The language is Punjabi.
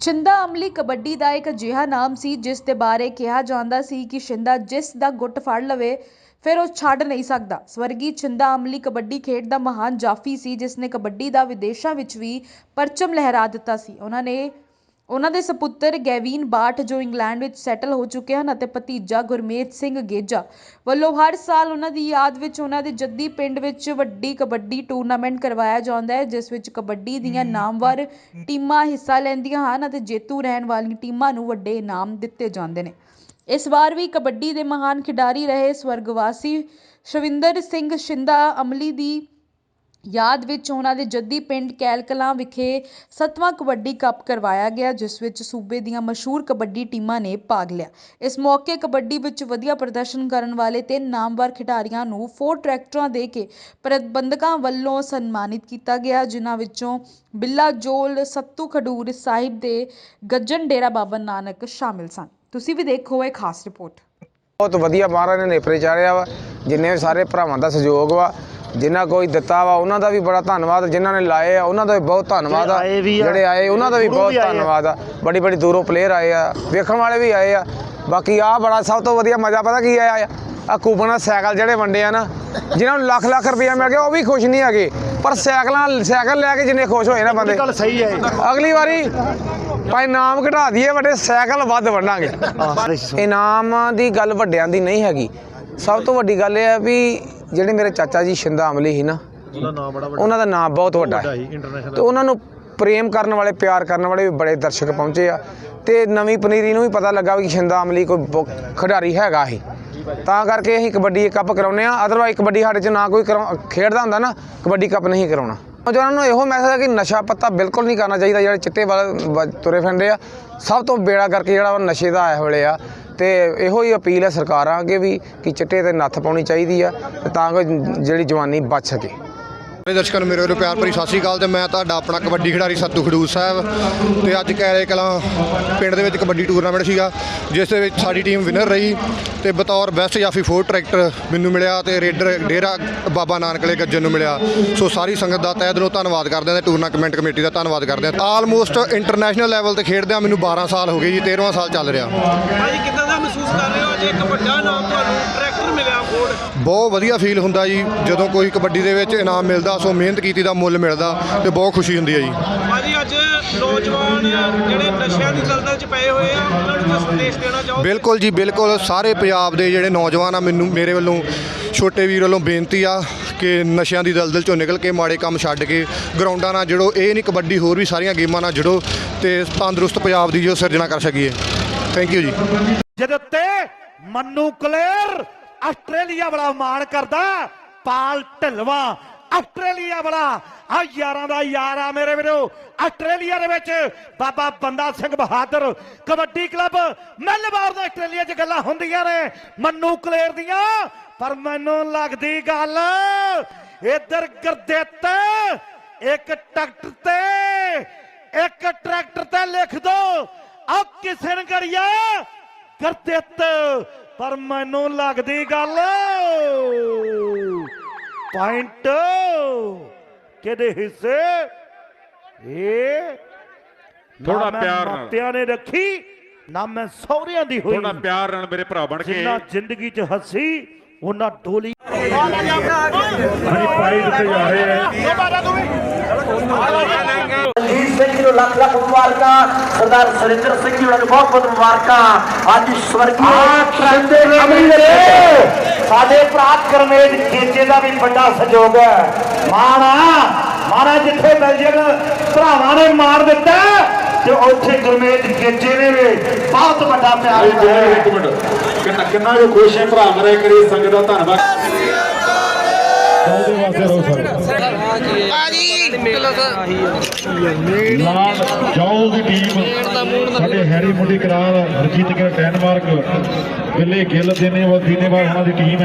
ਛਿੰਦਾ ਅਮਲੀ ਕਬੱਡੀ ਦਾ ਇੱਕ ਅਜਿਹਾ ਨਾਮ ਸੀ, ਜਿਸ ਦੇ ਬਾਰੇ ਕਿਹਾ ਜਾਂਦਾ ਸੀ ਕਿ ਛਿੰਦਾ ਜਿਸ ਦਾ ਗੁੱਟ ਫੜ ਲਵੇ, ਫਿਰ ਉਹ ਛੱਡ ਨਹੀਂ ਸਕਦਾ। ਸਵਰਗੀ ਛਿੰਦਾ ਅਮਲੀ ਕਬੱਡੀ ਖੇਡ ਦਾ ਮਹਾਨ ਜਾਫੀ ਸੀ ਜਿਸ ਨੇ ਕਬੱਡੀ ਦਾ ਵਿਦੇਸ਼ਾਂ ਵਿੱਚ ਵੀ ਪਰਚਮ ਲਹਿਰਾ ਦਿੱਤਾ ਸੀ। ਉਹਨਾਂ ਨੇ ਉਹਨਾਂ ਦੇ ਸਪੁੱਤਰ ਗੈਵੀਨ ਬਾਠ ਜੋ ਇੰਗਲੈਂਡ ਵਿੱਚ ਸੈਟਲ ਹੋ ਚੁੱਕੇ ਹਨ ਅਤੇ ਭਤੀਜਾ ਗੁਰਮੇਜ ਸਿੰਘ ਗੇਜਾ ਵੱਲੋਂ ਹਰ ਸਾਲ ਉਹਨਾਂ ਦੀ ਯਾਦ ਵਿੱਚ ਉਹਨਾਂ ਦੇ ਜੱਦੀ ਪਿੰਡ ਵਿੱਚ ਵੱਡੀ ਕਬੱਡੀ ਟੂਰਨਾਮੈਂਟ ਕਰਵਾਇਆ ਜਾਂਦਾ ਹੈ ਜਿਸ ਵਿੱਚ ਕਬੱਡੀ ਦੀਆਂ ਨਾਮਵਰ ਟੀਮਾਂ ਹਿੱਸਾ ਲੈਂਦੀਆਂ ਹਨ ਅਤੇ ਜੇਤੂ ਰਹਿਣ ਵਾਲੀਆਂ ਟੀਮਾਂ ਨੂੰ ਵੱਡੇ ਇਨਾਮ ਦਿੱਤੇ ਜਾਂਦੇ ਨੇ। ਇਸ ਵਾਰ ਵੀ ਕਬੱਡੀ ਦੇ ਮਹਾਨ ਖਿਡਾਰੀ ਰਹੇ ਸਵਰਗਵਾਸੀ ਸ਼ਵਿੰਦਰ ਸਿੰਘ ਸ਼ਿੰਦਾ ਅਮਲੀ ਦੀ ਯਾਦ ਵਿੱਚ ਉਹਨਾਂ ਦੇ ਜੱਦੀ ਪਿੰਡ ਕੈਲਕਲਾਂ ਵਿਖੇ ਸੱਤਵਾਂ ਕਬੱਡੀ ਕੱਪ ਕਰਵਾਇਆ ਗਿਆ, ਜਿਸ ਵਿੱਚ ਸੂਬੇ ਦੀਆਂ ਮਸ਼ਹੂਰ ਕਬੱਡੀ ਟੀਮਾਂ ਨੇ ਭਾਗ ਲਿਆ। ਇਸ ਮੌਕੇ ਕਬੱਡੀ ਵਿੱਚ ਵਧੀਆ ਪ੍ਰਦਰਸ਼ਨ ਕਰਨ ਵਾਲੇ ਤਿੰਨ ਨਾਮਵਰ ਖਿਡਾਰੀਆਂ ਨੂੰ ਫੋਰ ਟਰੈਕਟਰਾਂ ਦੇ ਕੇ ਪ੍ਰਬੰਧਕਾਂ ਵੱਲੋਂ ਸਨਮਾਨਿਤ ਕੀਤਾ ਗਿਆ, ਜਿਨ੍ਹਾਂ ਵਿੱਚੋਂ ਬਿੱਲਾ ਜੋਲ, ਸੱਤੂ ਖਡੂਰ ਸਾਹਿਬ ਦੇ ਗੱਜਣ ਡੇਰਾ ਬਾਬਾ ਨਾਨਕ ਸ਼ਾਮਿਲ ਸਨ। ਤੁਸੀਂ ਵੀ ਦੇਖੋ ਇਹ ਖਾਸ ਰਿਪੋਰਟ। ਬਹੁਤ ਵਧੀਆ ਮਹਾਰਾਜ ਨੇ ਨੇਪਰੇ ਚਾੜਿਆ ਵਾ, ਜਿੰਨੇ ਸਾਰੇ ਭਰਾਵਾਂ ਦਾ ਸਹਿਯੋਗ ਵਾ ਜਿਨ੍ਹਾਂ ਕੋਈ ਦਿੱਤਾ ਵਾ ਉਹਨਾਂ ਦਾ ਵੀ ਬੜਾ ਧੰਨਵਾਦ ਜਿਨ੍ਹਾਂ ਨੇ ਲਾਏ ਆ ਉਹਨਾਂ ਦਾ ਵੀ ਬਹੁਤ ਧੰਨਵਾਦ ਆ। ਜਿਹੜੇ ਆਏ ਉਹਨਾਂ ਦਾ ਵੀ ਬਹੁਤ। ਧੰਨਵਾਦ ਆ। ਬੜੀ ਬੜੀ ਦੂਰੋਂ ਪਲੇਅਰ ਆਏ ਆ ਵੇਖਣ ਵਾਲੇ ਵੀ ਆਏ ਆ। ਬਾਕੀ ਆ ਬੜਾ ਸਭ ਤੋਂ ਵਧੀਆ ਮਜ਼ਾ ਪਤਾ ਕੀ ਆਇਆ? ਆ ਕੂਪਨਾਂ ਸਾਈਕਲ ਜਿਹੜੇ ਵੰਡੇ ਆ ਨਾ ਜਿਨ੍ਹਾਂ ਨੂੰ ਲੱਖ ਲੱਖ ਰੁਪਇਆ ਮਿਲ ਗਿਆ ਉਹ ਵੀ ਖੁਸ਼ ਨਹੀਂ ਹੈਗੇ। ਪਰ ਸਾਈਕਲਾਂ ਸਾਈਕਲ ਲੈ ਕੇ ਜਿੰਨੇ ਖੁਸ਼ ਹੋਏ ਨਾ ਬੰਦੇ। ਗੱਲ ਸਹੀ ਹੈ। ਅਗਲੀ ਵਾਰੀ ਭਾਈ ਨਾਮ ਘਟਾ ਦਈਏ ਵੱਡੇ ਸਾਈਕਲ ਵੱਧ ਵੰਡਾਂਗੇ। ਇਨਾਮ ਦੀ ਗੱਲ ਵੱਡਿਆਂ ਦੀ ਨਹੀਂ ਹੈਗੀ। ਸਭ ਤੋਂ ਵੱਡੀ ਗੱਲ ਇਹ ਹੈ ਵੀ ਜਿਹੜੇ ਮੇਰੇ ਚਾਚਾ ਜੀ ਸ਼ਿੰਦਾ ਅਮਲੀ ਸੀ ਨਾ ਉਹਦਾ ਨਾਮ ਬੜਾ ਉਹਨਾਂ ਦਾ ਨਾਮ ਬਹੁਤ ਵੱਡਾ ਹੈ। ਵੱਡਾ ਇੰਟਰਨੈਸ਼ਨਲ ਤੇ ਉਹਨਾਂ ਨੂੰ ਪ੍ਰੇਮ ਕਰਨ ਵਾਲੇ ਪਿਆਰ ਕਰਨ ਵਾਲੇ ਵੀ ਬੜੇ ਦਰਸ਼ਕ ਪਹੁੰਚੇ ਆ। ਤੇ ਨਵੀਂ ਪਨੀਰੀ ਨੂੰ ਵੀ ਪਤਾ ਲੱਗਾ ਵੀ ਸ਼ਿੰਦਾ ਅਮਲੀ ਕੋਈ ਖਿਡਾਰੀ ਹੈਗਾ ਹੀ ਤਾਂ ਕਰਕੇ ਅਸੀਂ ਕਬੱਡੀ ਕੱਪ ਕਰਾਉਨੇ ਆ। ਅਦਰਵਾਈਜ਼ ਕਬੱਡੀ ਸਾਡੇ ਚ ਨਾ ਕੋਈ ਖੇਡਦਾ ਹੁੰਦਾ ਨਾ ਕਬੱਡੀ ਕੱਪ ਨਹੀਂ ਕਰਾਉਣਾ। ਨੌਜਵਾਨਾਂ ਨੂੰ ਇਹੋ ਮੈਸੇਜ ਹੈ ਕਿ ਨਸ਼ਾ ਪੱਤਾ ਬਿਲਕੁਲ ਨਹੀਂ ਕਰਨਾ ਚਾਹੀਦਾ। ਜਿਹੜੇ ਚਿੱਟੇ ਵੱਲ ਤੁਰੇ ਫਿਰਦੇ ਆ ਸਭ ਤੋਂ ਬੇੜਾ ਕਰਕੇ ਜਿਹੜਾ ਨਸ਼ੇ ਦਾ ਆਇਆ ਵੇਲੇ ਆ। ਤੇ ਇਹੋ ਹੀ ਅਪੀਲ ਹੈ ਸਰਕਾਰਾਂ ਅੱਗੇ ਵੀ ਕਿ ਚਿੱਟੇ ਤੇ ਨੱਥ ਪਾਉਣੀ ਚਾਹੀਦੀ ਆ ਤੇ ਤਾਂ ਕਿ ਜਿਹੜੀ ਜਵਾਨੀ ਬਚ ਸਕੇ। ਸਾਰੇ ਦਰਸ਼ਕਾਂ ਨੂੰ ਮੇਰੇ ਵੱਲੋਂ ਪਿਆਰ ਭਰੀ ਸਤਿ ਸ਼੍ਰੀ ਅਕਾਲ ਤੇ ਮੈਂ ਤੁਹਾਡਾ ਆਪਣਾ ਕਬੱਡੀ ਖਿਡਾਰੀ ਸੱਤੂ ਖਡੂਰ ਸਾਹਿਬ ਤੇ ਅੱਜ ਕੈਰੇ ਕਲਾਂ ਪਿੰਡ ਦੇ ਵਿੱਚ ਕਬੱਡੀ ਟੂਰਨਾਮੈਂਟ ਸੀਗਾ, ਜਿਸ ਦੇ ਵਿੱਚ ਸਾਡੀ ਟੀਮ ਵਿਨਰ ਰਹੀ ਤੇ ਬਤੌਰ ਬੈਸਟ ਜਾਫੀ ਫੋਰ ਟਰੈਕਟਰ ਮੈਨੂੰ ਮਿਲਿਆ ਤੇ ਰੇਡਰ ਡੇਰਾ ਬਾਬਾ ਨਾਨਕਲੇ ਵਾਲੇ ਗੱਜਣ ਨੂੰ ਮਿਲਿਆ। ਸੋ ਸਾਰੀ ਸੰਗਤ ਦਾ ਤਹਿ ਦਿਲੋਂ ਧੰਨਵਾਦ ਕਰਦੇ ਹਾਂ ਤੇ ਟੂਰਨਾਮੈਂਟ ਕਮੇਟੀ ਦਾ ਧੰਨਵਾਦ ਕਰਦੇ ਹਾਂ। ਆਲਮੋਸਟ ਇੰਟਰਨੈਸ਼ਨਲ ਲੈਵਲ ਤੇ ਖੇਡਦਿਆਂ ਮੈਨੂੰ 12 ਸਾਲ ਹੋ ਗਏ ਜੀ 13ਵਾਂ ਸਾਲ ਚੱਲ ਰਿਹਾ। ਭਾਜੀ ਕਿੱਦਾਂ ਦਾ ਮਹਿਸੂਸ ਕਰ ਰਹੇ ਹੋ? ਅੱਜ ਇੱਕ ਵੱਡਾ ਨਾਮ ਤੁਹਾਨੂੰ ਟਰੈਕਟਰ ਮਿਲਿਆ ਫੋਰਡ ਬਹੁਤ ਵਧੀਆ ਫੀਲ ਹੁੰਦਾ ਜੀ। ਜਦੋਂ ਕੋਈ ਕਬੱਡੀ ਦੇ ਵਿੱਚ ਇਨਾਮ ਮਿਲਦਾ ਸੋ ਮਿਹਨਤ ਕੀਤੀ ਦਾ ਮੁੱਲ ਮਿਲਦਾ ਤੇ ਬਹੁਤ ਖੁਸ਼ੀ ਹੁੰਦੀ ਹੈ ਜੀ। ਭਾਜੀ ਅੱਜ ਨੌਜਵਾਨ ਜਿਹੜੇ ਨਸ਼ਿਆਂ ਦੀ ਦਲਦਲ 'ਚ ਪਏ ਹੋਏ ਆ ਉਹਨਾਂ ਨੂੰ ਕੋਈ ਸੰਦੇਸ਼ ਦੇਣਾ ਚਾਹੋ ਬਿਲਕੁਲ ਜੀ ਬਿਲਕੁਲ। ਸਾਰੇ ਪੰਜਾਬ ਦੇ ਜਿਹੜੇ ਨੌਜਵਾਨ ਆ ਮੈਨੂੰ ਮੇਰੇ ਵੱਲੋਂ ਛੋਟੇ ਵੀਰ ਵੱਲੋਂ ਬੇਨਤੀ ਆ ਕਿ ਨਸ਼ਿਆਂ ਦੀ ਦਲਦਲ ਚੋਂ ਨਿਕਲ ਕੇ ਮਾੜੇ ਕੰਮ ਛੱਡ ਕੇ ਗਰਾਊਂਡਾਂ ਨਾਲ ਜੁੜੋ। ਇਹ ਨਹੀਂ ਕਬੱਡੀ ਹੋਰ ਵੀ ਸਾਰੀਆਂ ਗੇਮਾਂ ਨਾਲ ਜੁੜੋ ਤੇ ਤੰਦਰੁਸਤ ਪੰਜਾਬ ਦੀ ਜੋ ਸਿਰਜਣਾ ਕਰ ਸਕੀਏ। ਥੈਂਕ ਯੂ ਜੀ। ਜਿਹਦੇ ਉੱਤੇ ਮੰਨੂ ਕਲੇਰ ਆਸਟ੍ਰੇਲੀਆ ਵਾਲਾ ਮਾਣ ਕਰਦਾ, ਪਾਲ ਢਿਲਵਾ। ਆਸਟ੍ਰੇਲੀਆ ਵਾਲਾ, ਆ ਯਾਰਾਂ ਦਾ ਯਾਰ ਆ ਮੇਰੇ ਵੀਰੋ। ਆਸਟ੍ਰੇਲੀਆ ਦੇ ਵਿੱਚ Baba Banda Singh Bahadur, kabaddi club Melbourne Australia 'ਚ ਗੱਲਾਂ ਹੁੰਦੀਆਂ ਨੇ, ਮੰਨੂ ਕਲੇਰ ਦੀਆਂ, ਪਰ ਮੈਨੂੰ ਲੱਗਦੀ ਗੱਲ, ਇੱਧਰ ਗਰਦਿੱਤ, ਇੱਕ ਟਰੈਕਟਰ ਤੇ, ਇੱਕ ਟਰੈਕਟਰ ਤੇ ਲਿਖ ਦੋ। ਆ ਕਿਸਨ ਗੜੀਆ ਗਰਦਿੱਤ ਪਰ ਮੈਨੂੰ ਲੱਗਦੀ ਗੱਲ ਪੁਆਇੰਟ ਕਿਹਦੇ ਹਿੱਸੇ? ਇਹ ਮੈਂ ਪਿਆਰ ਨਾਲ। ਮਾਪਿਆਂ ਨੇ ਰੱਖੀ ਨਾ ਮੈਂ ਸਹੁਰਿਆਂ ਦੀ ਹੋਈ। ਥੋੜਾ ਪਿਆਰ ਨਾਲ ਮੇਰੇ ਭਰਾ ਬਣ ਕੇ। ਜਿੰਨਾ ਜ਼ਿੰਦਗੀ 'ਚ ਹੱਸੀ ਉਹਨਾਂ ਡੋਲੀ। ਰਣਜੀਤ ਸਿੰਘ ਜੀ ਨੂੰ ਲੱਖ ਲੱਖ ਮੁਬਾਰਕਾਂ। ਸਰਦਾਰ ਸੁਰਿੰਦਰ ਸਿੰਘ ਜੀ ਨੂੰ ਬਹੁਤ ਬਹੁਤ ਮੁਬਾਰਕਾਂ। ਅੱਜ ਸਵਰਗੀ ਸ਼ਿੰਦੇ ਅਮਰੀ ਦੇ ਸਾਡੇ ਭਰਾ ਕਰਮੇਜ ਖੇਚੇ ਦਾ ਵੀ ਵੱਡਾ ਸਹਿਯੋਗ ਹੈ। ਮਾਣਾ ਮਾਣਾ ਜਿੱਥੇ ਬੈਲਜੀਅਮ ਭਰਾਵਾਂ ਨੇ ਮਾਰ ਦਿੱਤਾ ਤੇ ਉੱਥੇ ਗੁਰਮੇਜ ਖੇਚੇ ਨੇ ਵੀ ਬਹੁਤ ਵੱਡਾ ਪਿਆਰ ਦਿੱਤਾ ਇੱਕ ਮਿੰਟ। ਕਿੰਨਾ ਕਿੰਨਾ ਜੋ ਖੁਸ਼ ਹੈ ਭਰਾ ਮੇਰੇ ਕਰੀ ਸੰਗਤ ਦਾ ਧੰਨਵਾਦ। ਨਾਲ ਜਾਓ ਦੀ ਟੀਮ, ਸਾਡੇ ਹੈਰੀ ਮੁੰਡੀ ਕਰਾਲ ਰਜੀਤ ਕੇ ਡੈਨਮਾਰਕ, ਬਿੱਲੇ ਗਿੱਲ ਦੇਨੇ ਵਾਲ ਦੀਨੇਵਾਲ ਉਹਨਾਂ ਦੀ ਟੀਮ ਹੈ।